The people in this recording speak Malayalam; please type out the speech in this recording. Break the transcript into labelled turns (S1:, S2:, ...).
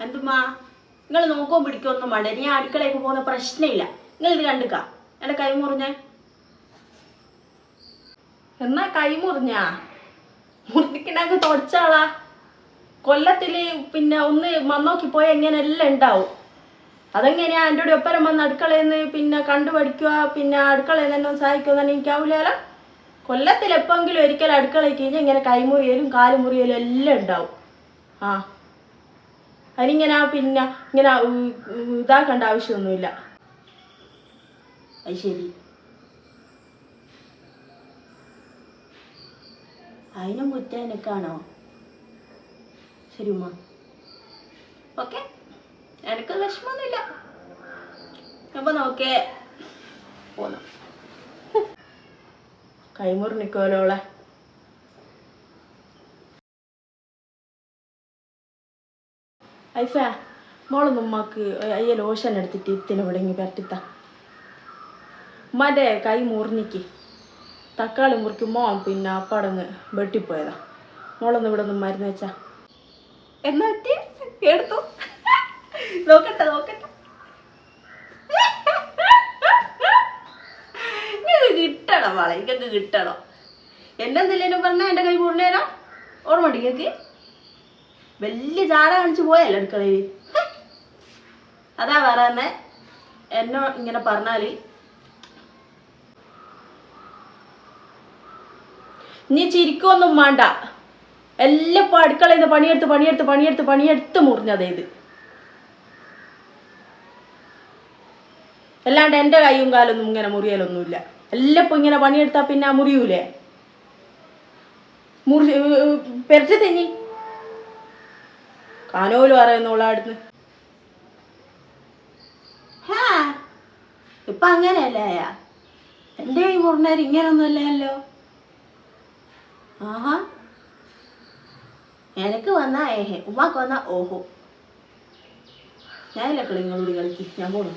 S1: എന്തുമ്മാ? നിങ്ങൾ നോക്കോ പിടിക്കൊന്നും വേണ്ട. ഇനി അടുക്കളയൊക്കെ പോകുന്ന പ്രശ്നമില്ല. നിങ്ങൾ ഇത് കണ്ടുക്ക. എന്റെ കൈ മുറിഞ്ഞേ. എന്നാ കൈ മുറിഞ്ഞാ? മുറിക്കണക്ക് തുടച്ചാളാ. കൊല്ലത്തിൽ പിന്നെ ഒന്ന് വന്നോക്കി പോയ എങ്ങനെ എല്ലാം ഉണ്ടാവും. അതെങ്ങനെയാ? എന്റെ കൂടെ ഒപ്പരം വന്ന് അടുക്കളയിൽ നിന്ന് പിന്നെ കണ്ടു പഠിക്കുക പിന്നെ അടുക്കളയിൽ നിന്ന് എന്നെ സഹായിക്കുമെന്ന് എനിക്കാവില്ലല്ലോ കൊല്ലത്തിൽ എപ്പോഴെങ്കിലും ഒരിക്കൽ അടുക്കളയിൽ കഴിഞ്ഞാൽ ഇങ്ങനെ കൈമുറിയലും കാലുമുറിയലും എല്ലാം ഉണ്ടാവും. ആ. അതിനിങ്ങനെ പിന്നെ ഇങ്ങനെ ഇതാക്കേണ്ട ആവശ്യമൊന്നുമില്ല. അത് ശരി. അതിനും കുറ്റം എനിക്കാണോ? ശരി ഉമ്മ. ഓക്കെ. എനിക്ക് വിഷമമൊന്നുമില്ല അപ്പൊ നോക്കേ. പോന്നു. കൈമുറി ഐഫ മോളെ ഉമ്മക്ക് അയ്യ ലോഷൻ എടുത്തിട്ട് ഇത്തിന് വിളങ്ങി പരട്ടിത്ത ഉമ്മാന്റെ കൈ മുറിഞ്ഞിക്ക്. തക്കാളി മുറിക്കുമ്പോ പിന്നെ അപ്പാടങ്ങ് വെട്ടിപ്പോയതാ. മോളൊന്ന് ഇവിടെ ഒന്നും മരുന്ന് വെച്ചാ. എന്നാ എടുത്തു. നോക്കട്ടെ നോക്കട്ടെ. കിട്ടണം എനിക്കൊക്കെ കിട്ടണം. എന്നെന്തില്ലേനും പറഞ്ഞാൽ എന്റെ കൈ മുറിഞ്ഞേനോ ഓർമ്മ വലിയ ചാട കാണിച്ചു പോയല്ലോ അടുക്കളയിൽ അതാ പറയുന്നേ എന്നോ ഇങ്ങനെ പറഞ്ഞാൽ നീ ചിരിക്കൊന്നും വേണ്ട. എല്ലാം ഇപ്പൊ അടുക്കളയിൽ പണിയെടുത്ത് പണിയെടുത്ത് പണിയെടുത്ത് പണിയെടുത്ത് മുറിഞ്ഞതേ ഇത്. അല്ലാണ്ട് എന്റെ കൈയും കാലൊന്നും ഇങ്ങനെ മുറിയലൊന്നുമില്ല. എല്ലാം ഇപ്പൊ ഇങ്ങനെ പണിയെടുത്താ പിന്നെ മുറിയൂലേ? മുറി പെരച്ചു തെഞ്ഞി കാനോൽ പറയുന്നോളാടുന്ന് ഹാ ഇപ്പൊ അങ്ങനെയല്ലേ? എന്റെ ഈ മുറിഞ്ഞാൽ ഇങ്ങനൊന്നുമല്ലല്ലോ. ആഹാ. എനിക്ക് വന്ന ഏഹെ ഉമ്മാക്ക് വന്ന ഓഹോ. ഞാനില്ല കളിങ്ങളോട് കളിക്ക്? ഞാൻ പോണു?